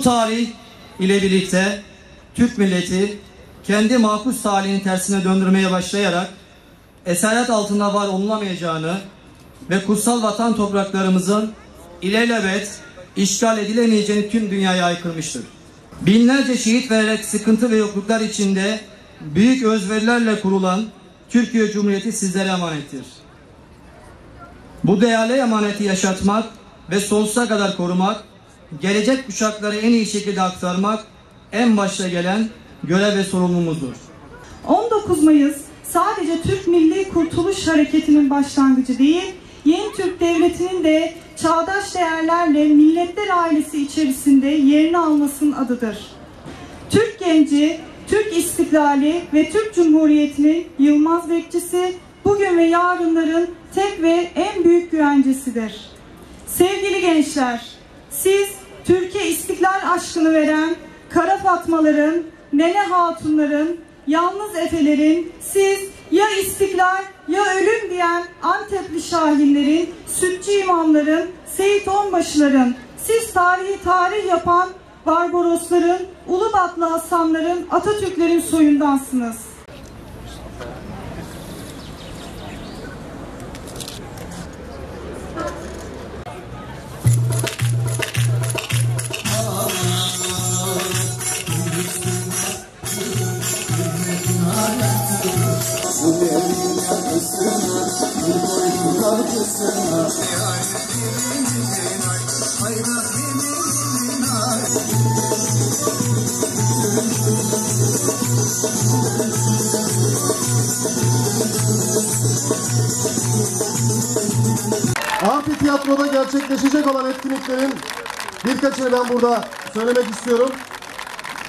Bu tarih ile birlikte Türk milleti kendi makus talihini tersine döndürmeye başlayarak esaret altında var olunamayacağını ve kutsal vatan topraklarımızın ilelebet işgal edilemeyeceğini tüm dünyaya aykırmıştır. Binlerce şehit vererek sıkıntı ve yokluklar içinde büyük özverilerle kurulan Türkiye Cumhuriyeti sizlere emanettir. Bu değerli emaneti yaşatmak ve sonsuza kadar korumak, gelecek kuşaklara en iyi şekilde aktarmak en başta gelen görev ve sorumluluğumuzdur. 19 Mayıs sadece Türk Milli Kurtuluş Hareketi'nin başlangıcı değil, yeni Türk Devleti'nin de çağdaş değerlerle milletler ailesi içerisinde yerini almasının adıdır. Türk genci, Türk istiklali ve Türk Cumhuriyeti'nin yılmaz bekçisi, bugün ve yarınların tek ve en büyük güvencesidir. Sevgili gençler, siz Türkiye istiklal aşkını veren Kara Fatmaların, Nene Hatunların, Yalnız Efelerin, siz ya istiklal ya ölüm diyen Antepli Şahinlerin, Sütçü imamların, Seyit Onbaşıların, siz tarihi tarih yapan Barbarosların, Ulubatlı Hasanların, Atatürklerin soyundansınız. Amfiteyatroda gerçekleşecek olan etkinliklerin birkaçını ben burada söylemek istiyorum.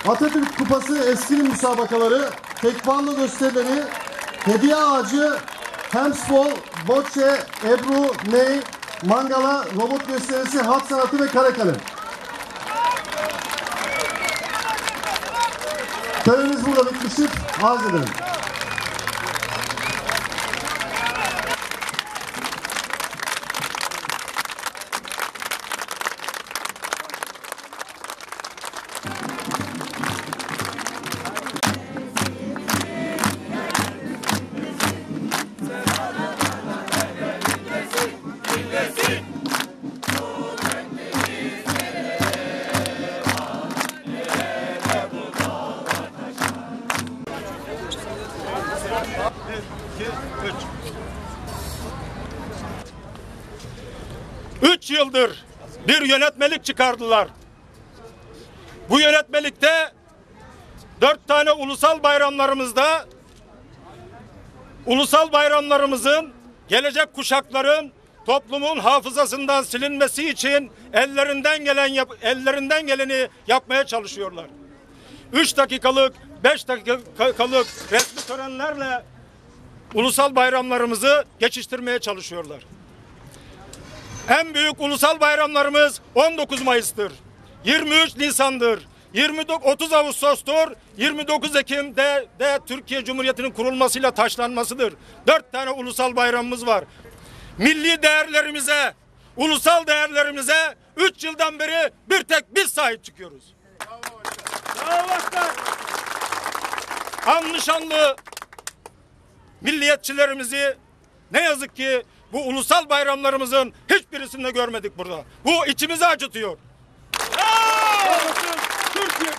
Atatürk Kupası eskrim müsabakaları, tekvando gösterileri, hediye ağacı, handball, bocce, ebru, ney, mangala, robot gösterisi, hat sanatı ve kare kalem. Törenimiz burada bitmiştir. Arz ederim. Üç yıldır bir yönetmelik çıkardılar. Bu yönetmelikte dört tane ulusal bayramlarımızda ulusal bayramlarımızın gelecek kuşakların toplumun hafızasından silinmesi için ellerinden gelen yap- ellerinden geleni yapmaya çalışıyorlar. Üç dakikalık, beş dakikalık resmi törenlerle ulusal bayramlarımızı geçiştirmeye çalışıyorlar. En büyük ulusal bayramlarımız 19 Mayıs'tır. 23 Nisan'dır. 29 30 Ağustos'tur. 29 Ekim'de de Türkiye Cumhuriyeti'nin kurulmasıyla taşlanmasıdır. Dört tane ulusal bayramımız var. Milli değerlerimize, ulusal değerlerimize 3 yıldan beri bir tek biz sahip çıkıyoruz. Bravo başkan. Anlı şanlı milliyetçilerimizi ne yazık ki bu ulusal bayramlarımızın hiçbirisinde görmedik burada. Bu içimizi acıtıyor. Türkiye